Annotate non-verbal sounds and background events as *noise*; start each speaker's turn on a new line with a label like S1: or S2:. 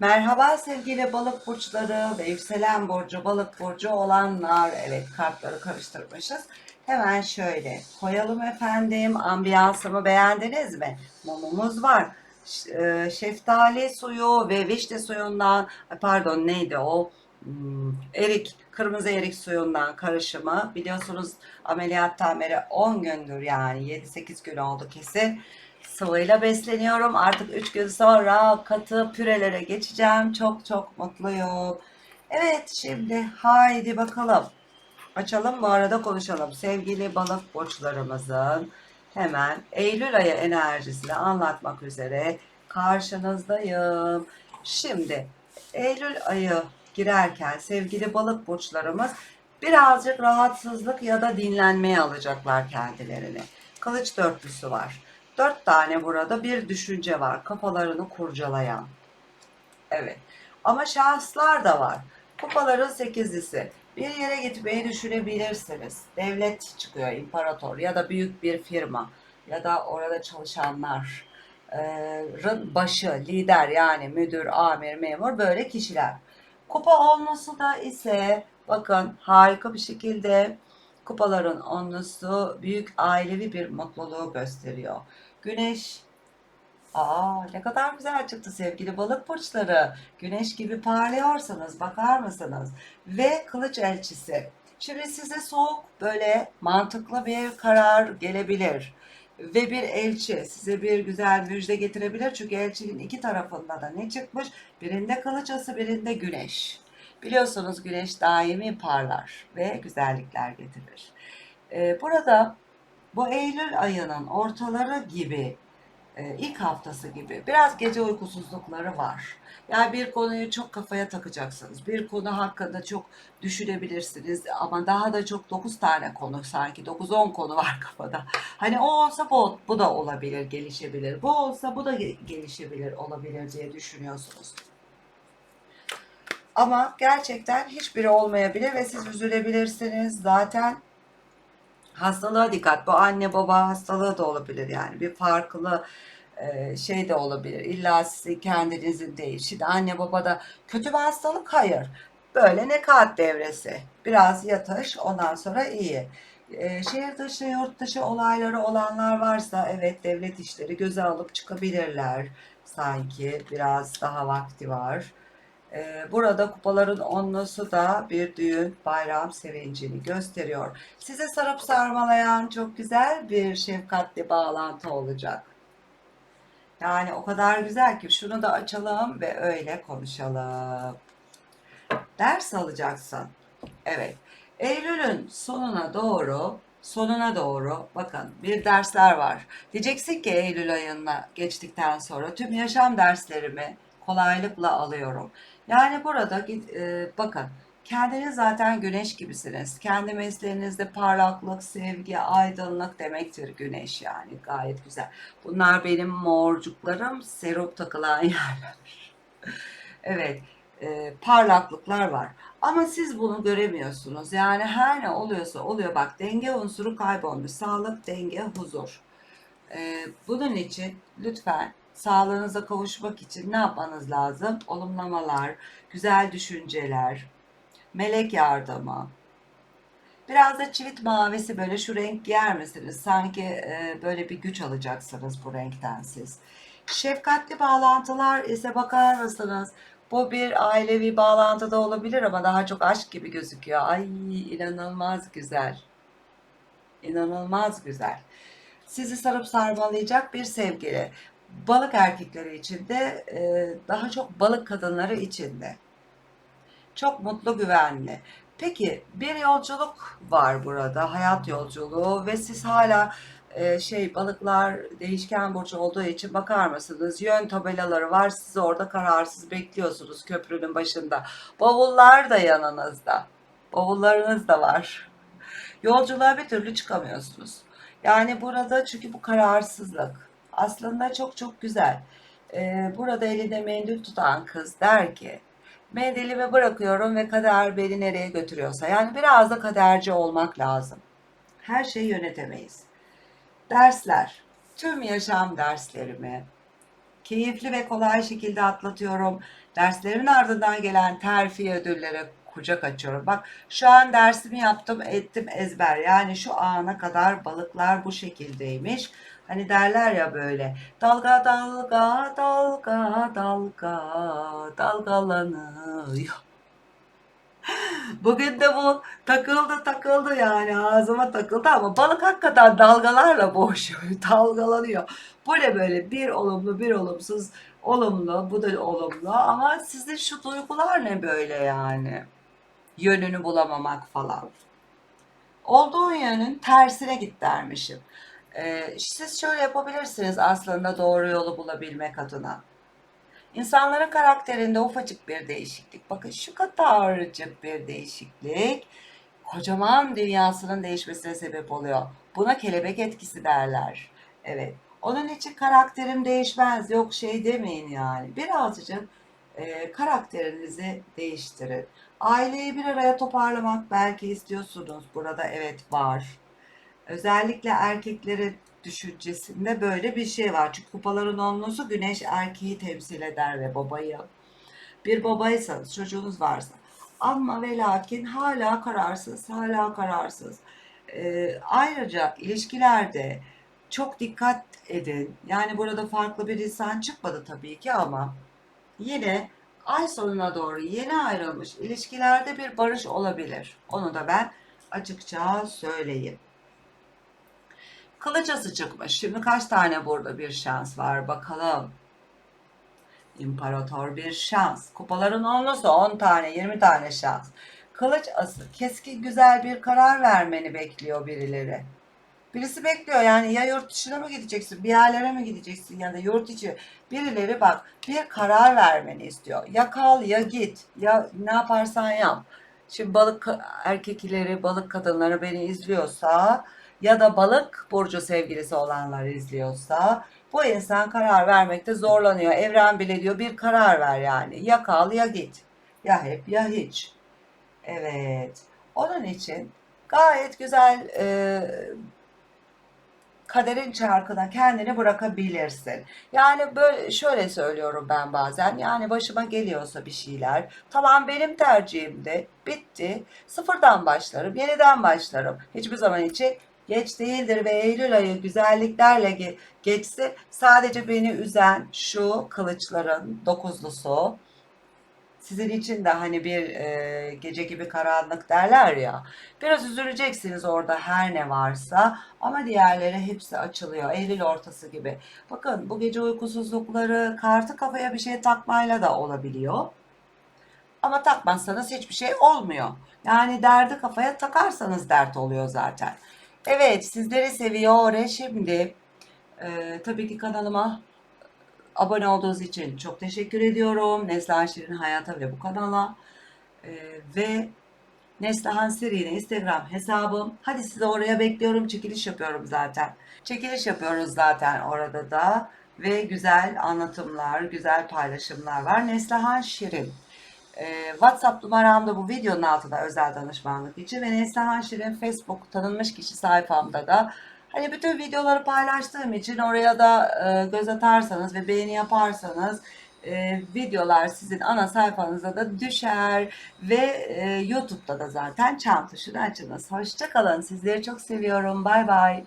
S1: Merhaba sevgili balık burçları ve yükselen burcu balık burcu olanlar. Evet kartları karıştırmışız. Hemen şöyle koyalım efendim. Ambiyansımı beğendiniz mi? Mumumuz var. E, Şeftali suyu ve vişne suyundan pardon neydi o? Hmm, erik, kırmızı erik suyundan karışımı. Biliyorsunuz ameliyattan beri 10 gündür yani 7-8 gün oldu kesin. Sıvıyla besleniyorum. Artık 3 gün sonra katı pürelere geçeceğim. Çok çok mutluyum. Evet şimdi haydi bakalım. Açalım bu arada konuşalım. Sevgili balık burçlarımızın hemen Eylül ayı enerjisini anlatmak üzere karşınızdayım. Şimdi Eylül ayı girerken sevgili balık burçlarımız birazcık rahatsızlık ya da dinlenmeye alacaklar kendilerini. Kılıç dörtlüsü var. Dört tane burada bir düşünce var. Kafalarını kurcalayan. Evet. Ama şahıslar da var. Kupaların sekizlisi. Bir yere gitmeyi düşünebilirsiniz. Devlet çıkıyor, imparator ya da büyük bir firma ya da orada çalışanlar başı, lider yani müdür, amir, memur böyle kişiler. Kupa olması da ise bakın harika bir şekilde kupaların onlusu büyük ailevi bir mutluluğu gösteriyor. Güneş Aa, ne kadar güzel çıktı sevgili balık burçları. Güneş gibi parlıyorsanız bakar mısınız? Ve kılıç elçisi. Şimdi size soğuk böyle mantıklı bir karar gelebilir. Ve bir elçi size bir güzel müjde getirebilir. Çünkü elçinin iki tarafında da ne çıkmış? Birinde kılıç ası, birinde güneş. Biliyorsunuz güneş daimi parlar ve güzellikler getirir. Ee, burada bu Eylül ayının ortaları gibi e, ilk haftası gibi biraz gece uykusuzlukları var. Yani bir konuyu çok kafaya takacaksınız. Bir konu hakkında çok düşünebilirsiniz ama daha da çok 9 tane konu sanki 9-10 konu var *laughs* kafada. Hani o olsa bu, bu da olabilir, gelişebilir. Bu olsa bu da ge- gelişebilir, olabilir diye düşünüyorsunuz. Ama gerçekten hiçbiri olmayabilir ve siz üzülebilirsiniz. Zaten Hastalığa dikkat. Bu anne baba hastalığı da olabilir yani. Bir farklı e, şey de olabilir. İlla sizin kendinizin değil. Şimdi anne babada kötü bir hastalık hayır. Böyle nekat devresi. Biraz yatış ondan sonra iyi. E, şehir dışı, yurt dışı olayları olanlar varsa evet devlet işleri göze alıp çıkabilirler. Sanki biraz daha vakti var. Ee, Burada kupaların onlusu da bir düğün bayram sevincini gösteriyor. Size sarıp sarmalayan çok güzel bir şefkatli bağlantı olacak. Yani o kadar güzel ki şunu da açalım ve öyle konuşalım. Ders alacaksın. Evet. Eylül'ün sonuna doğru sonuna doğru bakın bir dersler var. Diyeceksin ki Eylül ayına geçtikten sonra tüm yaşam derslerimi kolaylıkla alıyorum. Yani burada e, bakın kendiniz zaten güneş gibisiniz. Kendi mesleğinizde parlaklık, sevgi, aydınlık demektir güneş yani gayet güzel. Bunlar benim morcuklarım serum takılan *laughs* yerler. Evet, e, parlaklıklar var. Ama siz bunu göremiyorsunuz. Yani her ne oluyorsa oluyor. Bak denge unsuru kaybolmuş. Sağlık, denge, huzur. E, bunun için lütfen sağlığınıza kavuşmak için ne yapmanız lazım? Olumlamalar, güzel düşünceler, melek yardımı. Biraz da çivit mavisi böyle şu renk giyer misiniz? Sanki e, böyle bir güç alacaksınız bu renkten siz. Şefkatli bağlantılar ise bakar mısınız? Bu bir ailevi bağlantı da olabilir ama daha çok aşk gibi gözüküyor. Ay inanılmaz güzel. İnanılmaz güzel. Sizi sarıp sarmalayacak bir sevgili. Balık erkekleri için de e, daha çok balık kadınları için de. Çok mutlu, güvenli. Peki bir yolculuk var burada, hayat yolculuğu ve siz hala e, şey balıklar değişken burç olduğu için bakar mısınız? Yön tabelaları var, siz orada kararsız bekliyorsunuz köprünün başında. Bavullar da yanınızda. Bavullarınız da var. Yolculuğa bir türlü çıkamıyorsunuz. Yani burada çünkü bu kararsızlık aslında çok çok güzel. Ee, burada elinde mendil tutan kız der ki mendilimi bırakıyorum ve kader beni nereye götürüyorsa. Yani biraz da kaderci olmak lazım. Her şeyi yönetemeyiz. Dersler. Tüm yaşam derslerimi keyifli ve kolay şekilde atlatıyorum. Derslerimin ardından gelen terfi ödüllere kucak açıyorum. Bak şu an dersimi yaptım ettim ezber. Yani şu ana kadar balıklar bu şekildeymiş. Hani derler ya böyle dalga dalga dalga dalga dalgalanıyor. Bugün de bu takıldı takıldı yani ağzıma takıldı ama balık hakikaten dalgalarla boğuşuyor, *laughs* dalgalanıyor. Bu ne böyle bir olumlu bir olumsuz olumlu bu da olumlu ama sizin şu duygular ne böyle yani? Yönünü bulamamak falan. Olduğun yönün tersine git dermişim. Ee, siz şöyle yapabilirsiniz aslında doğru yolu bulabilmek adına. İnsanların karakterinde ufacık bir değişiklik. Bakın şu kadarcık bir değişiklik kocaman dünyasının değişmesine sebep oluyor. Buna kelebek etkisi derler. Evet. Onun için karakterim değişmez. Yok şey demeyin yani. Birazcık e, karakterinizi değiştirin. Aileyi bir araya toparlamak belki istiyorsunuz. Burada evet var. Özellikle erkeklerin düşüncesinde böyle bir şey var. Çünkü kupaların onlusu güneş erkeği temsil eder ve babayı. Bir babaysanız, çocuğunuz varsa. Ama ve lakin hala kararsız, hala kararsız. Ee, ayrıca ilişkilerde çok dikkat edin. Yani burada farklı bir insan çıkmadı tabii ki ama yine ay sonuna doğru yeni ayrılmış ilişkilerde bir barış olabilir. Onu da ben açıkça söyleyeyim. Kılıcası çıkmış. Şimdi kaç tane burada bir şans var bakalım. İmparator bir şans. Kupaların onlusu 10 tane 20 tane şans. Kılıç ası keskin güzel bir karar vermeni bekliyor birileri. Birisi bekliyor yani ya yurt dışına mı gideceksin bir yerlere mi gideceksin ya da yurt içi birileri bak bir karar vermeni istiyor. Ya kal ya git ya ne yaparsan yap. Şimdi balık erkekleri balık kadınları beni izliyorsa ya da balık burcu sevgilisi olanlar izliyorsa bu insan karar vermekte zorlanıyor. Evren bile diyor bir karar ver yani. Ya kal ya git. Ya hep ya hiç. Evet. Onun için gayet güzel e, kaderin çarkına kendini bırakabilirsin. Yani böyle şöyle söylüyorum ben bazen. Yani başıma geliyorsa bir şeyler. Tamam benim tercihimdi. Bitti. Sıfırdan başlarım. Yeniden başlarım. Hiçbir zaman için geç değildir ve Eylül ayı güzelliklerle ge- geçti. Sadece beni üzen şu kılıçların dokuzlusu. Sizin için de hani bir e, gece gibi karanlık derler ya. Biraz üzüleceksiniz orada her ne varsa ama diğerleri hepsi açılıyor. Eylül ortası gibi. Bakın bu gece uykusuzlukları kartı kafaya bir şey takmayla da olabiliyor. Ama takmazsanız hiçbir şey olmuyor. Yani derdi kafaya takarsanız dert oluyor zaten. Evet sizleri seviyor. Şimdi e, tabii ki kanalıma abone olduğunuz için çok teşekkür ediyorum. Neslihan Şirin Hayata ve bu kanala. E, ve Neslihan Şirin'e Instagram hesabım. Hadi sizi oraya bekliyorum. Çekiliş yapıyorum zaten. Çekiliş yapıyoruz zaten orada da. Ve güzel anlatımlar, güzel paylaşımlar var. Neslihan Şirin. Ee, WhatsApp numaram da bu videonun altında özel danışmanlık için ve Neslihan Şirin Facebook tanınmış kişi sayfamda da hani bütün videoları paylaştığım için oraya da e, göz atarsanız ve beğeni yaparsanız e, videolar sizin ana sayfanıza da düşer ve e, YouTube'da da zaten çan tuşunu açınız. Hoşçakalın. Sizleri çok seviyorum. Bay bay.